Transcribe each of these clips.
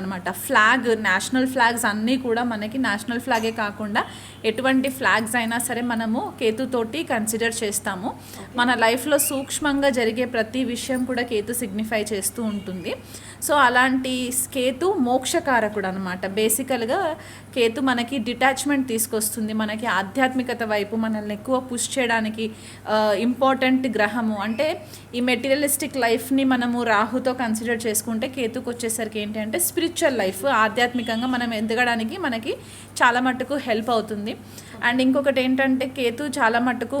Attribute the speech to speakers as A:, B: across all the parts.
A: అనమాట flag national flags అన్నీ కూడా మనకి నేషనల్ ఫ్లాగే కాకుండా ఎటువంటి ఫ్లాగ్స్ అయినా సరే మనము కేతుతోటి కన్సిడర్ చేస్తాము. మన లైఫ్లో సూక్ష్మంగా జరిగే ప్రతి విషయం కూడా కేతు సిగ్నిఫై చేస్తూ ఉంటుంది. సో అలాంటి కేతు మోక్షకారకుడు అనమాట బేసికల్గా కేతు మనకి డిటాచ్మెంట్ తీసుకొస్తుంది. మనకి ఆధ్యాత్మికత వైపు మనల్ని ఎక్కువ పుష్ చేయడానికి ఇంపార్టెంట్ గ్రహము. అంటే ఈ మెటీరియలిస్టిక్ లైఫ్ని మనము రాహుతో కన్సిడర్ చేసుకుంటే కేతుకు వచ్చేసరికి ఏంటి అంటే స్పిరిచువల్ లైఫ్ ఆధ్యాత్మికంగా మనం ఎదగడానికి మనకి చాలా మట్టుకు హెల్ప్ అవుతుంది. అండ్ ఇంకొకటి ఏంటంటే కేతు చాలా మట్టుకు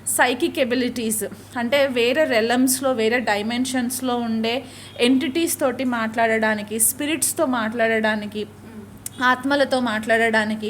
A: సైకిక్ ఎబిలిటీస్ అంటే వేరే రెలమ్స్లో వేరే డైమెన్షన్స్లో ఉండే ఎంటిటీస్ తోటి మాట్లాడడానికి స్పిరిట్స్తో మాట్లాడడానికి ఆత్మలతో మాట్లాడడానికి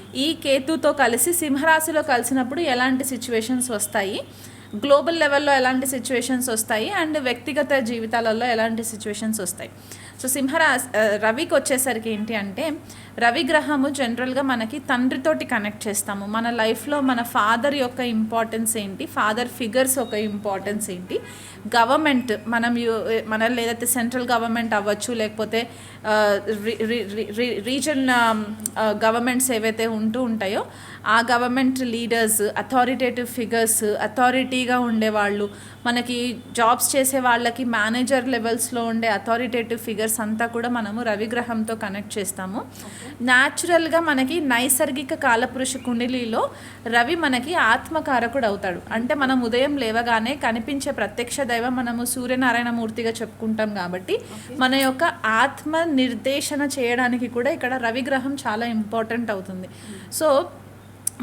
A: ఈ కేతుతో కలిసి సింహరాశిలో కలిసినప్పుడు ఎలాంటి సిచ్యువేషన్స్ వస్తాయి? గ్లోబల్ లెవెల్లో ఎలాంటి సిచ్యువేషన్స్ వస్తాయి? అండ్ వ్యక్తిగత జీవితాలలో ఎలాంటి సిచ్యువేషన్స్ వస్తాయి? సో సింహరాశి రవికి వచ్చేసరికి ఏంటి అంటే రవి గ్రహము జనరల్గా మనకి తండ్రితోటి కనెక్ట్ చేస్తాము. మన లైఫ్లో మన ఫాదర్ యొక్క ఇంపార్టెన్స్ ఏంటి? ఫాదర్ ఫిగర్స్ ఒక ఇంపార్టెన్స్ ఏంటి? గవర్నమెంట్ మనం మనం మన లేదైతే సెంట్రల్ గవర్నమెంట్ అవ్వచ్చు లేకపోతే రీజన్ గవర్నమెంట్స్ ఏవైతే ఉంటూ ఉంటాయో ఆ గవర్నమెంట్ లీడర్స్ అథారిటేటివ్ ఫిగర్స్ అథారిటీగా ఉండేవాళ్ళు మనకి జాబ్స్ చేసే వాళ్ళకి మేనేజర్ లెవెల్స్లో ఉండే అథారిటేటివ్ ఫిగర్స్ అంతా కూడా మనము రవిగ్రహంతో కనెక్ట్ చేస్తాము. న్యాచురల్గా మనకి నైసర్గిక కాలపురుష కుండలిలో రవి మనకి ఆత్మకారకుడు అవుతాడు. అంటే మనం ఉదయం లేవగానే కనిపించే ప్రత్యక్ష దైవం మనము సూర్యనారాయణ మూర్తిగా చెప్పుకుంటాం కాబట్టి మన యొక్క ఆత్మ నిర్దేశన చేయడానికి కూడా ఇక్కడ రవిగ్రహం చాలా ఇంపార్టెంట్ అవుతుంది. సో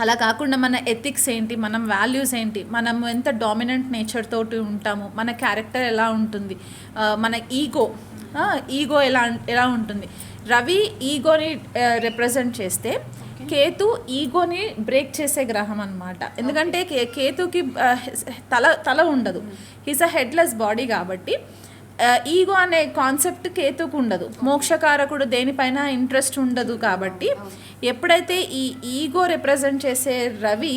A: అలా కాకుండా మన ఎథిక్స్ ఏంటి మనం వాల్యూస్ ఏంటి మనం ఎంత డామినెంట్ నేచర్ తోటి ఉంటాము మన క్యారెక్టర్ ఎలా ఉంటుంది మన ఈగో ఈగో ఎలా ఎలా ఉంటుంది. రవి ఈగోని రిప్రజెంట్ చేస్తే కేతు ఈగోని బ్రేక్ చేసే గ్రహం అన్నమాట. ఎందుకంటే కే- కేతుకి తల తల ఉండదు. హిస్ అ హెడ్లెస్ బాడీ కాబట్టి ఈగో అనే కాన్సెప్ట్ కేతుకు ఉండదు. మోక్షకారకుడు దేనిపైన ఇంట్రెస్ట్ ఉండదు కాబట్టి ఎప్పుడైతే ఈ ఈగో రిప్రజెంట్ చేసే రవి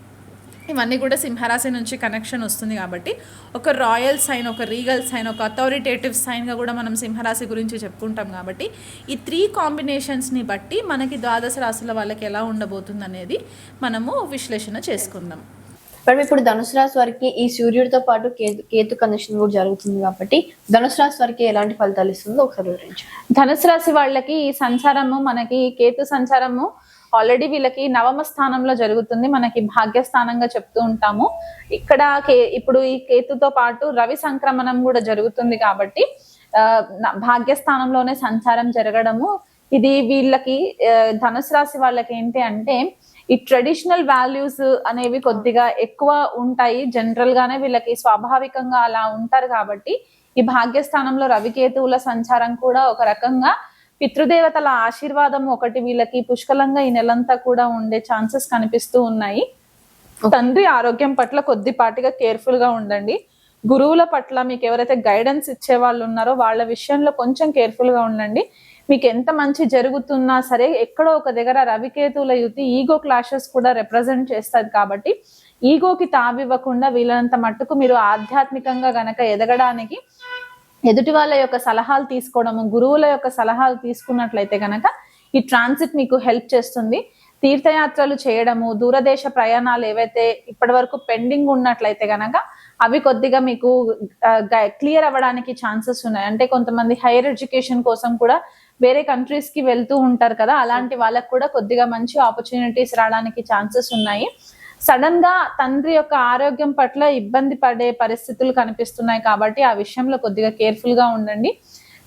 A: ఇవన్నీ కూడా సింహరాశి నుంచి కనెక్షన్ వస్తుంది కాబట్టి ఒక రాయల్ సైన్ ఒక రీగల్ సైన్ ఒక అథారిటేటివ్ సైన్గా కూడా మనం సింహరాశి గురించి చెప్పుకుంటాం కాబట్టి ఈ త్రీ కాంబినేషన్స్ని బట్టి మనకి ద్వాదశ రాశుల వాళ్ళకి ఎలా ఉండబోతుంది అనేది మనము విశ్లేషణ చేసుకుందాం.
B: మేడం ఇప్పుడు ధనుసు రాశి వారికి ఈ సూర్యుడితో పాటు కేతు కేతు కండిషన్ కూడా జరుగుతుంది కాబట్టి ధనుసు రాశి వారికి ఎలాంటి ఫలితాలు ఇస్తుందో ఒకసారి వివరించండి
A: ధనుసు రాశి వాళ్ళకి ఈ సంచారము మనకి కేతు సంచారము ఆల్రెడీ వీళ్ళకి నవమ స్థానంలో జరుగుతుంది. మనకి భాగ్యస్థానంగా చెప్తూ ఉంటాము. ఇక్కడ కే ఇప్పుడు ఈ కేతుతో పాటు రవి సంక్రమణం కూడా జరుగుతుంది కాబట్టి భాగ్యస్థానంలోనే సంచారం జరగడము. ఇది వీళ్ళకి ధనుసు రాశి వాళ్ళకి ఏంటి అంటే ఈ ట్రెడిషనల్ వాల్యూస్ అనేవి కొద్దిగా ఎక్కువ ఉంటాయి. జనరల్ గానే వీళ్ళకి స్వాభావికంగా అలా ఉంటారు కాబట్టి ఈ భాగ్యస్థానంలో రవికేతువుల సంచారం కూడా ఒక రకంగా పితృదేవతల ఆశీర్వాదం ఒకటి వీళ్ళకి పుష్కలంగా ఈ నెలంతా కూడా ఉండే ఛాన్సెస్ కనిపిస్తూ ఉన్నాయి. తండ్రి ఆరోగ్యం పట్ల కొద్దిపాటిగా కేర్ఫుల్గా ఉండండి. గురువుల పట్ల మీకు ఎవరైతే గైడెన్స్ ఇచ్చే వాళ్ళు ఉన్నారో వాళ్ళ విషయంలో కొంచెం కేర్ఫుల్గా ఉండండి. మీకు ఎంత మంచి జరుగుతున్నా సరే ఎక్కడో ఒక దగ్గర రవికేతువుల యుతి ఈగో క్లాషెస్ కూడా రిప్రజెంట్ చేస్తుంది కాబట్టి ఈగోకి తావివ్వకుండా వీళ్ళంత మట్టుకు మీరు ఆధ్యాత్మికంగా గనక ఎదగడానికి ఎదుటి వాళ్ళ యొక్క సలహాలు తీసుకోవడము గురువుల యొక్క సలహాలు తీసుకున్నట్లయితే కనుక ఈ ట్రాన్సిట్ మీకు హెల్ప్ చేస్తుంది. తీర్థయాత్రలు చేయడము దూరదేశ ప్రయాణాలు ఏవైతే ఇప్పటి వరకు పెండింగ్ ఉన్నట్లయితే కనుక అవి కొద్దిగా మీకు క్లియర్ అవ్వడానికి ఛాన్సెస్ ఉన్నాయి. అంటే కొంతమంది హైయర్ ఎడ్యుకేషన్ కోసం కూడా వేరే కంట్రీస్కి వెళ్తూ ఉంటారు కదా అలాంటి వాళ్ళకు కూడా కొద్దిగా మంచి ఆపర్చునిటీస్ రావడానికి ఛాన్సెస్ ఉన్నాయి. సడన్గా తండ్రి యొక్క ఆరోగ్యం పట్ల ఇబ్బంది పడే పరిస్థితులు కనిపిస్తున్నాయి కాబట్టి ఆ విషయంలో కొద్దిగా కేర్ఫుల్గా ఉండండి.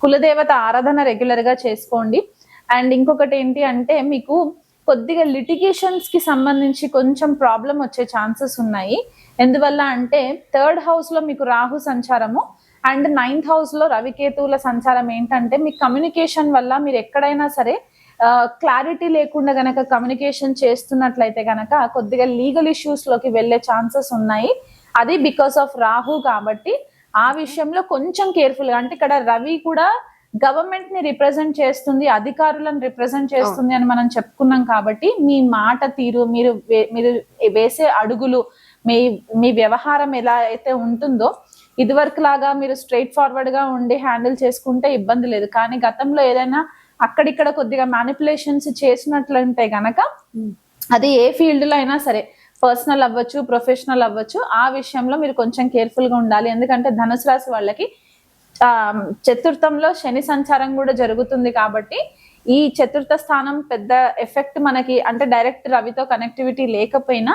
A: కులదేవత ఆరాధన రెగ్యులర్గా చేసుకోండి. అండ్ ఇంకొకటి ఏంటి అంటే మీకు కొద్దిగా లిటిగేషన్స్కి సంబంధించి కొంచెం ప్రాబ్లం వచ్చే ఛాన్సెస్ ఉన్నాయి. ఎందువల్ల అంటే థర్డ్ హౌస్లో మీకు రాహు సంచారము అండ్ నైన్త్ హౌస్లో రవికేతువుల సంచారం ఏంటంటే మీ కమ్యూనికేషన్ వల్ల మీరు ఎక్కడైనా సరే క్లారిటీ లేకుండా గనక కమ్యూనికేషన్ చేస్తున్నట్లయితే గనక కొద్దిగా లీగల్ ఇష్యూస్లోకి వెళ్ళే ఛాన్సెస్ ఉన్నాయి. అది బికాస్ ఆఫ్ రాహు కాబట్టి ఆ విషయంలో కొంచెం కేర్ఫుల్గా అంటే ఇక్కడ రవి కూడా గవర్నమెంట్ని రిప్రజెంట్ చేస్తుంది అధికారులను రిప్రజెంట్ చేస్తుంది అని మనం చెప్పుకున్నాం కాబట్టి మీ మాట తీరు మీరు మీరు వేసే అడుగులు మీ మీ వ్యవహారం ఎలా అయితే ఉంటుందో ఇదివరకు లాగా మీరు స్ట్రైట్ ఫార్వర్డ్గా ఉండి హ్యాండిల్ చేసుకుంటే ఇబ్బంది లేదు. కానీ గతంలో ఏదైనా అక్కడిక్కడ కొద్దిగా మ్యానిపులేషన్స్ చేసినట్లయితే గనక అది ఏ ఫీల్డ్లో అయినా సరే పర్సనల్ అవ్వచ్చు ప్రొఫెషనల్ అవ్వచ్చు ఆ విషయంలో మీరు కొంచెం కేర్ఫుల్గా ఉండాలి. ఎందుకంటే ధనుసు రాశి వాళ్ళకి ఆ, చతుర్థంలో శని సంచారం కూడా జరుగుతుంది కాబట్టి ఈ చతుర్థ స్థానం పెద్ద ఎఫెక్ట్ మనకి అంటే డైరెక్ట్ రవితో కనెక్టివిటీ లేకపోయినా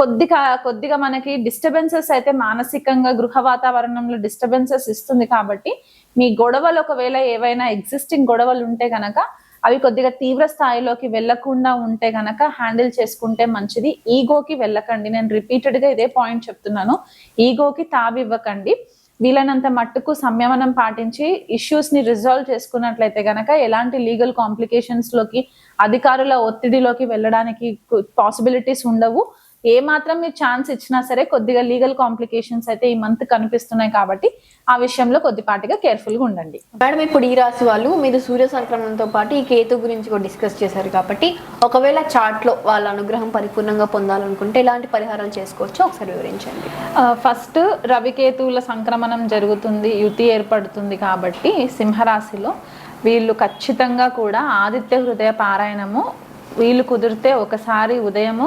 A: కొద్దిగా కొద్దిగా మనకి డిస్టర్బెన్సెస్ అయితే మానసికంగా గృహ వాతావరణంలో డిస్టర్బెన్సెస్ ఇస్తుంది కాబట్టి మీ గొడవలు ఒకవేళ ఏవైనా ఎగ్జిస్టింగ్ గొడవలు ఉంటే గనక అవి కొద్దిగా తీవ్ర స్థాయిలోకి వెళ్ళకుండా ఉంటే గనక హ్యాండిల్ చేసుకుంటే మంచిది. ఈగోకి వెళ్ళకండి. నేను రిపీటెడ్గా ఇదే పాయింట్ చెప్తున్నాను. ఈగోకి తావివ్వకండి. వీలైనంత మట్టుకు సంయమనం పాటించి ఇష్యూస్ని రిజాల్వ్ చేసుకున్నట్లయితే గనక ఎలాంటి లీగల్ కాంప్లికేషన్స్లోకి అధికారుల ఒత్తిడిలోకి వెళ్ళడానికి పాసిబిలిటీస్ ఉండవు. ఏ మాత్రం మీరు ఛాన్స్ ఇచ్చినా సరే కొద్దిగా లీగల్ కాంప్లికేషన్స్ అయితే ఈ మంత్ కనిపిస్తున్నాయి కాబట్టి ఆ విషయంలో కొద్దిపాటిగా కేర్ఫుల్గా ఉండండి.
B: మేడం ఇప్పుడు ఈ రాశి వాళ్ళు మీరు సూర్య సంక్రమణంతో పాటు ఈ కేతు గురించి కూడా డిస్కస్ చేశారు కాబట్టి ఒకవేళ చార్ట్లో వాళ్ళ అనుగ్రహం పరిపూర్ణంగా పొందాలనుకుంటే ఎలాంటి పరిహారాలు చేసుకోవచ్చో ఒకసారి వివరించండి.
A: ఫస్ట్ రవికేతువుల సంక్రమణం జరుగుతుంది యుతి ఏర్పడుతుంది కాబట్టి సింహరాశిలో వీళ్ళు ఖచ్చితంగా కూడా ఆదిత్య హృదయ పారాయణము వీళ్ళు కుదిరితే ఒకసారి ఉదయము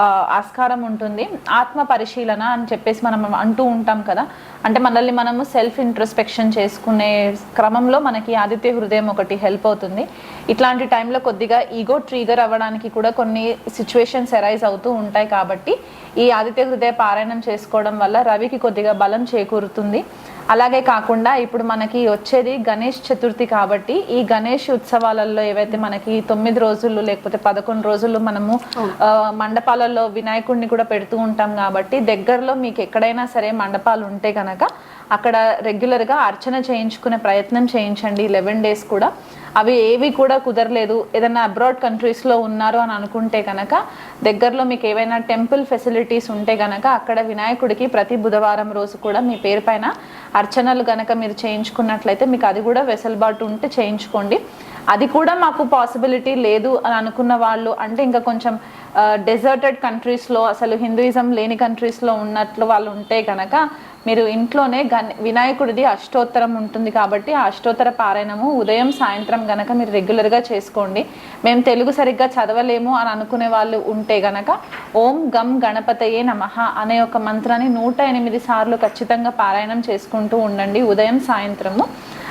A: ఆస్కారం ఉంటుంది. ఆత్మ పరిశీలన అని చెప్పేసి మనం అంటూ ఉంటాం కదా. అంటే మనల్ని మనము సెల్ఫ్ ఇంట్రస్పెక్షన్ చేసుకునే క్రమంలో మనకి ఆదిత్య హృదయం ఒకటి హెల్ప్ అవుతుంది. ఇట్లాంటి టైంలో కొద్దిగా ఈగో ట్రిగర్ అవ్వడానికి కూడా కొన్ని సిచ్యువేషన్స్ ఎరైజ్ అవుతూ ఉంటాయి కాబట్టి ఈ ఆదిత్య హృదయ పారాయణం చేసుకోవడం వల్ల రవికి కొద్దిగా బలం చేకూరుతుంది. అలాగే కాకుండా ఇప్పుడు మనకి వచ్చేది గణేష్ చతుర్థి కాబట్టి ఈ గణేష్ ఉత్సవాలలో ఏవైతే మనకి తొమ్మిది రోజులు లేకపోతే పదకొండు రోజులు మనము మండపాలలో వినాయకుడిని కూడా పెడుతూ ఉంటాం కాబట్టి దగ్గరలో మీకు ఎక్కడైనా సరే మండపాలు ఉంటే కనుక అక్కడ రెగ్యులర్గా అర్చన చేయించుకునే ప్రయత్నం చేయించండి. లెవెన్ డేస్ కూడా. అవి ఏవి కూడా కుదరలేదు. ఏదైనా అబ్రాడ్ కంట్రీస్లో ఉన్నారు అని అనుకుంటే కనుక దగ్గరలో మీకు ఏవైనా టెంపుల్ ఫెసిలిటీస్ ఉంటే కనుక అక్కడ వినాయకుడికి ప్రతి బుధవారం రోజు కూడా మీ పేరు పైన అర్చనలు కనుక మీరు చేయించుకున్నట్లయితే మీకు అది కూడా వెసులుబాటు ఉంటే చేయించుకోండి. అది కూడా మాకు పాసిబిలిటీ లేదు అని అనుకున్న వాళ్ళు అంటే ఇంకా కొంచెం డెజర్టెడ్ కంట్రీస్లో అసలు హిందూయిజం లేని కంట్రీస్లో ఉన్నట్లు వాళ్ళు ఉంటే కనుక మీరు ఇంట్లోనే గణ వినాయకుడిది అష్టోత్తరం ఉంటుంది కాబట్టి ఆ అష్టోత్తర పారాయణము ఉదయం సాయంత్రం గనక మీరు రెగ్యులర్గా చేసుకోండి. మేము తెలుగు సరిగ్గా చదవలేము అని అనుకునే వాళ్ళు ఉంటే గనక ఓం గం గణపతయే నమః అనే ఒక మంత్రాన్ని నూట ఎనిమిది సార్లు ఖచ్చితంగా పారాయణం చేసుకుంటూ ఉండండి ఉదయం సాయంత్రము.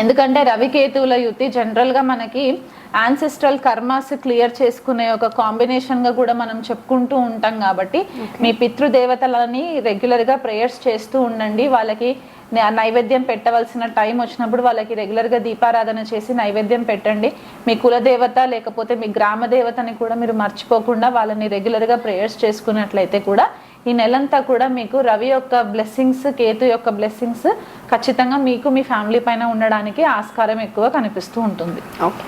A: ఎందుకంటే రవికేతువుల యుతి జనరల్గా మనకి యాన్సెస్ట్రల్ కర్మాస్ క్లియర్ చేసుకునే ఒక కాంబినేషన్గా కూడా మనం చెప్పుకుంటూ ఉంటాం కాబట్టి మీ పితృదేవతలని రెగ్యులర్గా ప్రేయర్స్ చేస్తూ ఉండండి. వాళ్ళకి నైవేద్యం పెట్టవలసిన టైం వచ్చినప్పుడు వాళ్ళకి రెగ్యులర్గా దీపారాధన చేసి నైవేద్యం పెట్టండి. మీ కులదేవత లేకపోతే మీ గ్రామ దేవతని కూడా మీరు మర్చిపోకుండా వాళ్ళని రెగ్యులర్గా ప్రేయర్స్ చేసుకున్నట్లయితే కూడా ఈ నెలంతా కూడా మీకు రవి యొక్క బ్లెస్సింగ్స్ కేతు యొక్క బ్లెస్సింగ్స్ ఖచ్చితంగా మీకు మీ ఫ్యామిలీ పైన ఉండడానికి ఆస్కారం ఎక్కువ కనిపిస్తూ ఉంటుంది.
B: ఓకే